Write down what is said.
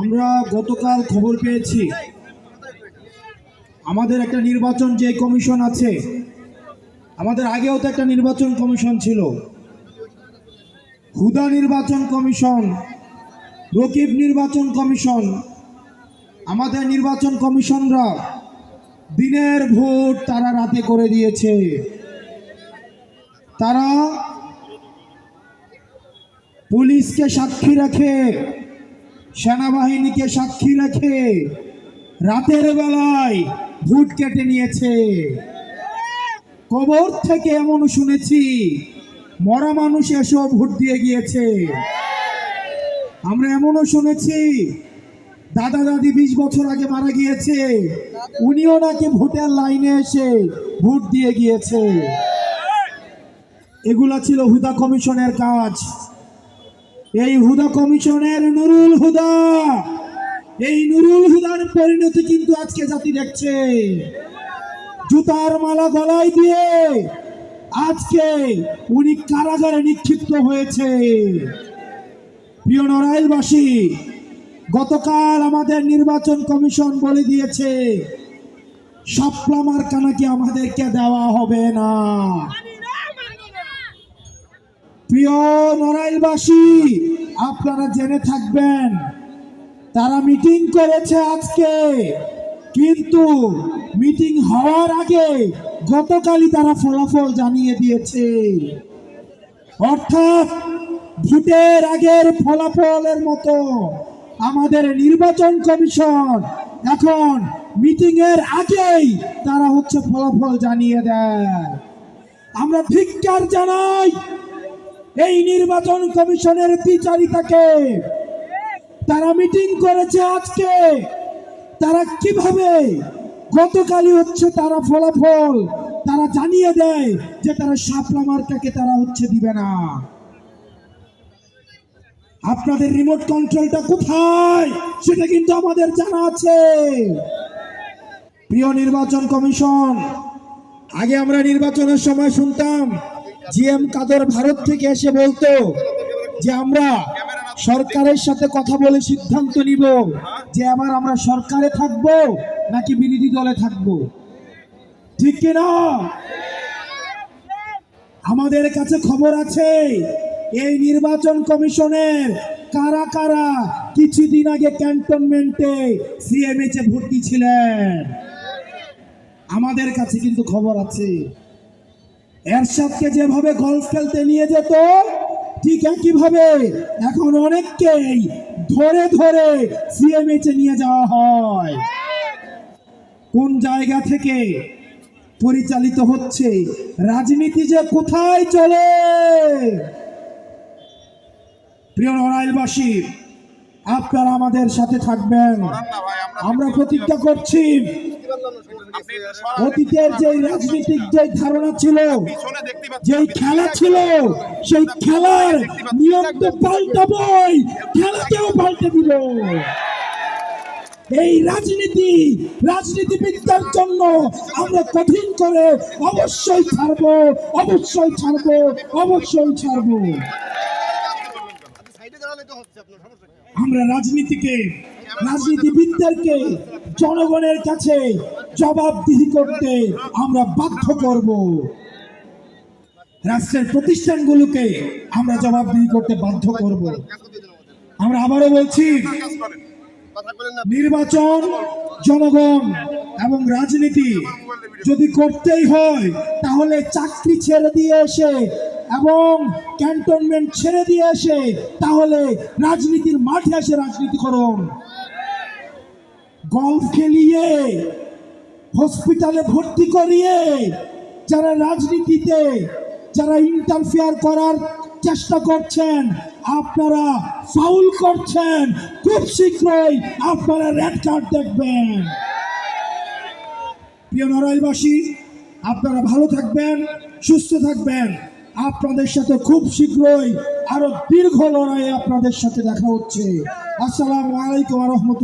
আমরা গতকাল খবর পেয়েছি। আমাদের একটা নির্বাচন যে কমিশন আছে, আমাদের আগেও তো একটা নির্বাচন কমিশন ছিল। হুদা নির্বাচন কমিশন, রকিব নির্বাচন কমিশন, আমাদের নির্বাচন কমিশনরা দিনের ভোট তারা রাতে করে দিয়েছে। তারা পুলিশকে সাক্ষী রাখে। সেনাবাহিনীকে সাক্ষী রেখে রাতের বেলায় ভোট কেটে নিয়েছে। কবর থেকে এমন শুনেছি, মরা মানুষ এসব ভোট দিয়ে গিয়েছে। আমরা এমনও শুনেছি, দাদা দাদি বিশ বছর আগে মারা গিয়েছে, উনিও নাকি ভোটের লাইনে এসে ভোট দিয়ে গিয়েছে। এগুলা ছিল হুদা কমিশনের কাজ। এই হুদা কমিশনের নুরুল হুদা। এই নুরুল হুদার পরিণতি কিন্তু আজকে জাতি দেখছে। জুতার মালা গলায় দিয়ে আজকে উনি কারাগারে নিক্ষিপ্ত হয়েছে। প্রিয় নড়াইলবাসী, গতকাল আমাদের নির্বাচন কমিশন বলে দিয়েছে, সাপলা মার্কা নাকি আমাদেরকে দেওয়া হবে না। প্রিয় নড়াইলবাসী, আপনারা জেনে থাকবেন, তারা মিটিং করেছে আজকে, কিন্তু মিটিং হওয়ার আগে গতকালই তারা ফলাফল জানিয়ে দিয়েছে। অর্থাৎ ভোটের আগের ফলাফলের মতো আমাদের নির্বাচন কমিশন এখন মিটিং এর আগেই তারা হচ্ছে ফলাফল জানিয়ে দেয়। আমরা ধিক্কার জানাই এই নির্বাচন কমিশনের বিচারিতাকে তারা মিটিং করেছে আজকে। তারা কীভাবে? গতকালই হচ্ছে তারা ফলাফল। তারা জানিয়ে দেয় যে তারা শাপলা মার্কাকে তারা হচ্ছে দিবে না। আপনাদের রিমোট কন্ট্রোলটা কোথায়? সেটা কিন্তু আমাদের জানা আছে। প্রিয় নির্বাচন কমিশন, আগে আমরা নির্বাচনের সময় শুনতাম জিএম কাদর ভারত থেকে এসে বলতো যে আমরা সরকারের সাথে কথা বলে সিদ্ধান্ত নিব যে এবার আমরা সরকারে থাকব নাকি বিরোধী দলে থাকব। ঠিক কিনা আমাদের কাছে খবর আছে, এই নির্বাচন কমিশনের কারা কারা কিছুদিন আগে ক্যান্টনমেন্টে সিএমএইচ ভর্তি ছিলেন। আমাদের কাছে কিন্তু খবর আছে। এরশাদকে যেভাবে গলফ খেলতে নিয়ে যেত ঠিক একইভাবে এখন অনেককেই ধরে ধরে সিএমএইচ এ নিয়ে যাওয়া হয়। কোন জায়গা থেকে পরিচালিত হচ্ছে? রাজনীতি যে কোথায় চলে? প্রিয় নড়াইলবাসী আপনারা আমাদের সাথে থাকবেন। আমরা প্রতিজ্ঞা করছি অতীতের যে রাজনীতিক যে ধারণা ছিল যেই খেলা ছিল সেই খেলার নিয়ম তো পাল্টাবই খেলাকেও পাল্টে দিব এই রাজনীতি রাজনীতিবিদদের জন্য আমরা কঠিন করে অবশ্যই ছাড়বো অবশ্যই ছাড়বো অবশ্যই ছাড়বো। আমরা রাজনীতিকে, রাজনীতিবিদদেরকে, জনগণের কাছে জবাবদিহি করতে আমরা বাধ্য করব। রাষ্ট্রের প্রতিষ্ঠানগুলোকে আমরা জবাবদিহি করতে বাধ্য করব। আমরা আবারও বলছি, নির্বাচন, জনগণ এবং রাজনীতি যদি করতেই হয়, তাহলে চাকরি ছেড়ে দিয়ে এসে এবং ক্যান্টনমেন্ট ছেড়ে দিয়ে এসে তাহলে রাজনীতির মাঠে এসে রাজনীতি করুন। গল্ফ খেলিয়ে হসপিটালে ভর্তি করিয়ে, যারা রাজনীতিতে, যারা ইন্টারফেয়ার করার চেষ্টা করছেন, আপনারা ফাউল করছেন, খুব শীঘ্রই আপনারা রেড কার্ড দেখবেন। প্রিয় নড়াইলবাসী, আপনারা ভালো থাকবেন, সুস্থ থাকবেন। আপনাদের সাথে খুব শীঘ্রই আরও দীর্ঘ লড়াইয়ে আপনাদের সাথে দেখা হচ্ছে। আসসালাম আলাইকুম রহমতুল্লাহ।